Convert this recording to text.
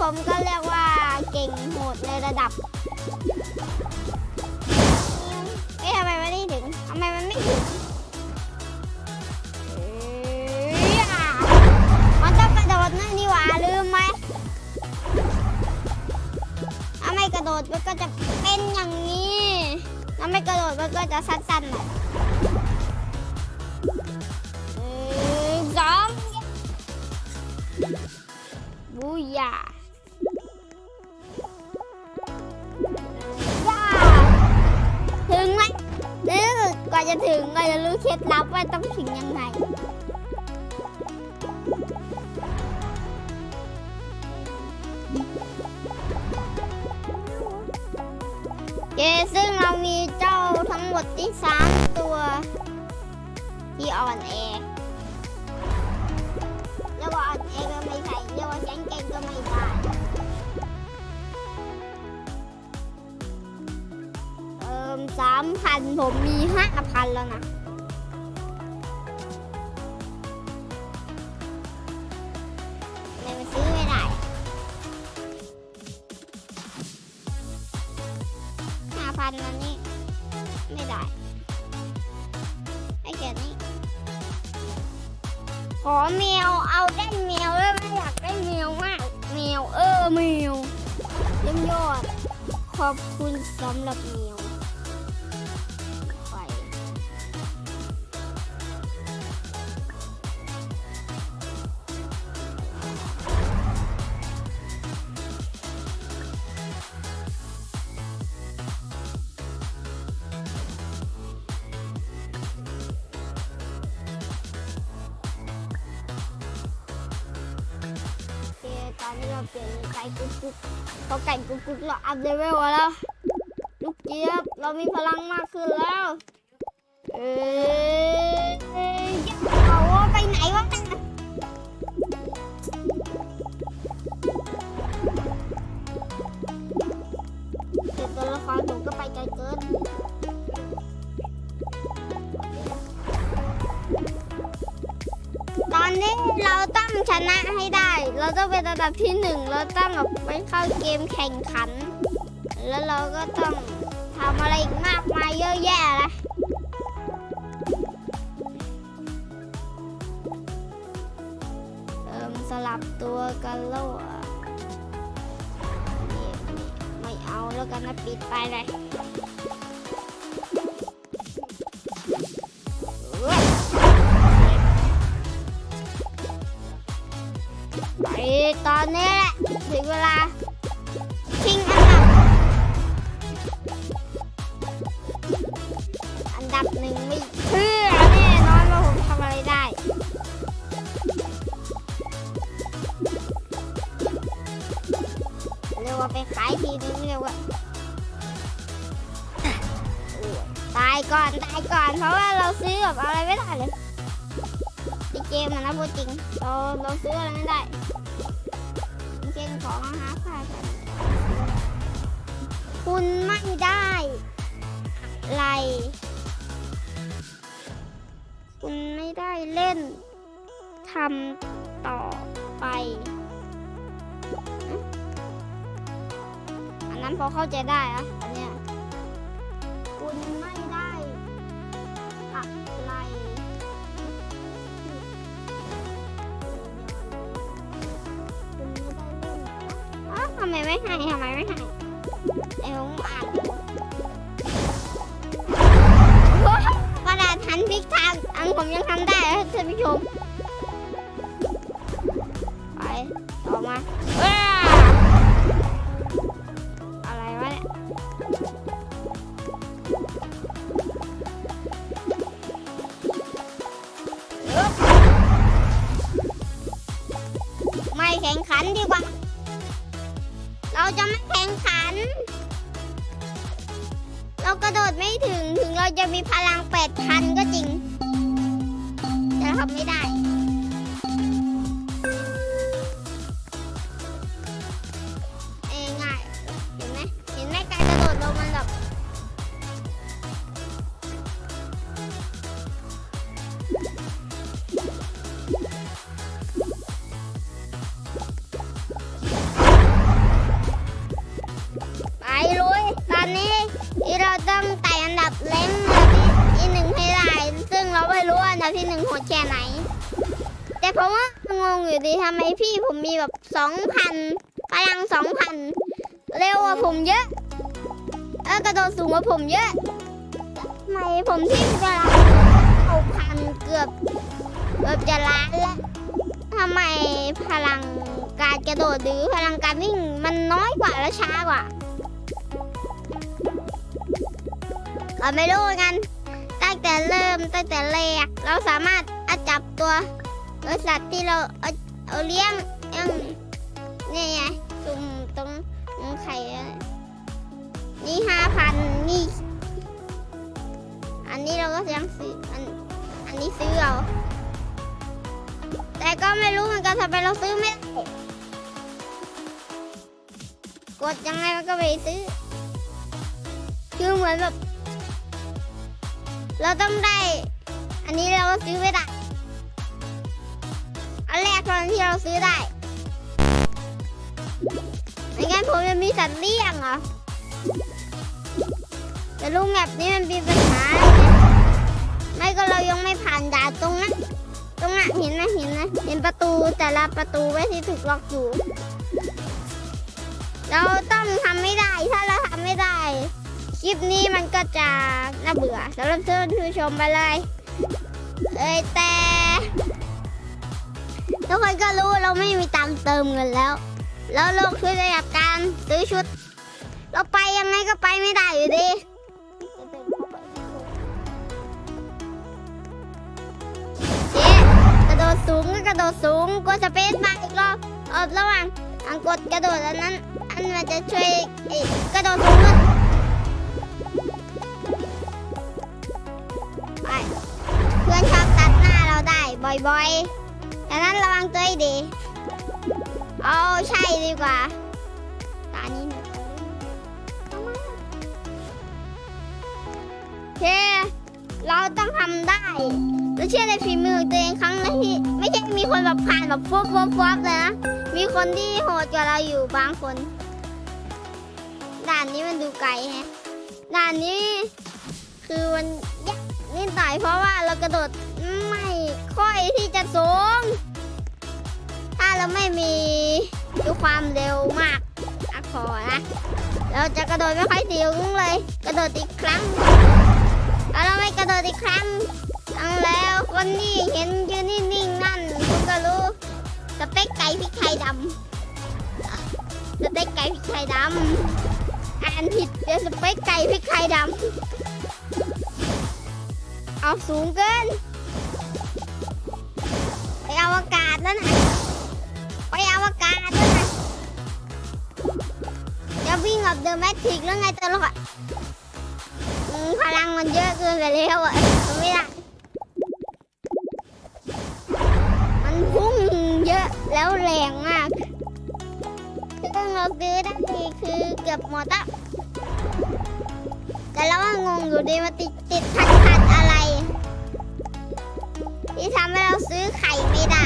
ผมก็เรียกว่าเก่งโหดในระดับเอ๊ะทำไมมันไม่ถึงทำไมมันไม่ถึงมันต้องกระโดดนั่นนี่หว่าลืมไหมถ้าไม่กระโดดมันก็จะเป็นอย่างนี้ถ้าไม่กระโดดมันก็จะสั้นๆหน่อยเอ้ยสองบูยาย่า ที่สุดกว่าจะถึงก็จะรู้เคล็ดลับว่าต้องถึงยังไงเจซึ่งเรามีเจ้าทั้งหมดที่สามตัวที่อ่อนแอเรียกว่าอ่อนแอก็ไม่ใสามพันผมมีห้าพันแล้วนะทำไมมันซื้อไม่ได้ ห้าพันวันนี้ไม่ได้ ไอ้แค่นี้ขอแมว เอาได้แมวแล้วไม่อยากได้แมวมากแมวเออแมวเยี่ยมยอด ขอบคุณสำหรับ นี่เราเปลี่ยนเป็นไก่กุ๊กกุ๊กพอไก่กุ๊กกุ๊กเราอัพเลเวลแล้ว ลูกเจี๊ยบเรามีพลังมากขึ้นแล้ว เอ้ย เราต้องเป็นระดับที่หนึ่งเราต้องแบบไปเข้าเกมแข่งขัน แล้วเราก็ต้องทำอะไรอีกมากมายเยอะแยะนะเอิมสลับตัวกันแล้วเหรอนี่นี่ไม่เอาแล้วกันนะปิดไปเลย อนนี้แหละถึงเวลาชิงอันดับ อันดับหนึ่งไม่เชื่อแน่นอนว่าผมทำอะไรได้เรียกว่าไปขายทีนึงเรียกว่าตายก่อนตายก่อนเพราะว่าเราซื้อแบบอะไรไม่ได้เลยในเกมนะพูดจริงเราเราซื้ออะไรไม่ได้ ของหาค่าคุณไม่ได้อะไร คุณไม่ได้เล่นทำต่อไปอะอันนั้นพอเข้าใจได้อะอันเนี้ยคุณไม่ได้ ทำไมไม่ให้ทำไมไม่ให้เอวอ่านกระดาษทันพลิกทางอันผมยังทำได้นะท่านผู้ชม ไม่ถึงถึงเราจะมีพลังแปดพันก็จริง แต่ทำไม่ได้ ราะว่างงอยู่ดีทำไมพี่ผมมีแบบสองพันพลังสองพันเร็วกว่าผมเยอะ เออกระโดดสูงกว่าผมเยอะทำไมผมที่พลังเอาพันเกือบเกือบจะล้านแล้วทำไมพลังการกระโดดหรือพลังการวิ่งมันน้อยกว่าและช้ากว่าก็ไม่รู้กัน ตั้งแต่เริ่มตั้งแต่แรกเราสามารถอจับตัว บริษัทที่เราเอาเอาเลี้ยงยังนี่ไงตรงตรงตรงไข่นี่ห้าพันนี่ อันนี้เราก็ยังซื้ออันอันนี้ซื้อเอาแต่ก็ไม่รู้เหมือนกันทำไมเราซื้อไม่ได้กดยังไงมันก็ไม่ซื้อ คือเหมือนแบบ เราต้องได้ อันนี้เราก็ซื้อไม่ได้ อันแรกตอนที่เราซื้อได้ไม่งั้นผมจะมีสัตว์เลี้ยงเหรอ แต่ลูกแมปนี้มันมีปัญหา ไม่ก็เรายังไม่ผ่านด่านตรงนั้น ตรงนั้นเห็นนะเห็นนะ เห็นประตูแต่ละประตูไว้ที่ถูกล็อกอยู่ เราต้องทำไม่ได้ ถ้าเราทำไม่ได้ คลิปนี้มันก็จะน่าเบื่อสำหรับท่านผู้ชมไปเลย เอ้ยแต่ ทุกคนก็รู้เราไม่มีตังเติมเงินแล้ว แล้วโลกช่วยระดับการซื้อชุด เราไปยังไงก็ไปไม่ได้อยู่ดีเจ๊กระโดดสูงก็กระโดดสูงกดสเปซบาร์อีกรอบเออระหว่างอังกดกระโดดอันนั้น อันมันจะช่วยเอ้ยกระโดดสูงขึ้นไปเพื่อนชอบตัดหน้าเราได้บ่อยๆ ดังนั้นระวังตัวให้ดี เอาใช่ดีกว่า ตานี้นูโอเค เราต้องทำได้เราเชื่อในฝีมือตัวเองครั้งละที่ไม่ใช่มีคนแบบผ่านแบบฟุบฟุบฟบเลยนะ มีคนที่โหดกว่าเราอยู่บางคน ด่านนี้มันดูไกลแฮะ ด่านนี้คือมันยากนิดหน่อยเพราะว่าเรากระโดดไม่ค่อยที่จะสูง เราไม่มีดูความเร็วมากอะขอนะ เราจะกระโดดไม่ค่อยสูงเลย กระโดดอีกครั้งแล้วเราไม่กระโดดอีกครั้งทั้งแล้วคนที่เห็นยืนนิ่งๆนั่นคุณก็รู้สเต็กไก่พริกไทยดำสเต็กไก่พริกไทยดำอ่านผิดเดี๋ยวสเต็กไก่พริกไทยดำเอาสูงเกินไปเอวกาศนั่นน่ะ วิ่งกับเดอะแมทริกแล้วไงตลอดพลังมันเยอะเกินไปแล้วอะไม่ได้มันพุ่งเยอะแล้วแรงมากซึ่งเราซื้อได้คือเกือบหมดอะแต่เราว่างงอยู่ดีมาติดติดขัดขัดอะไร ที่ทำให้เราซื้อไข่ไม่ได้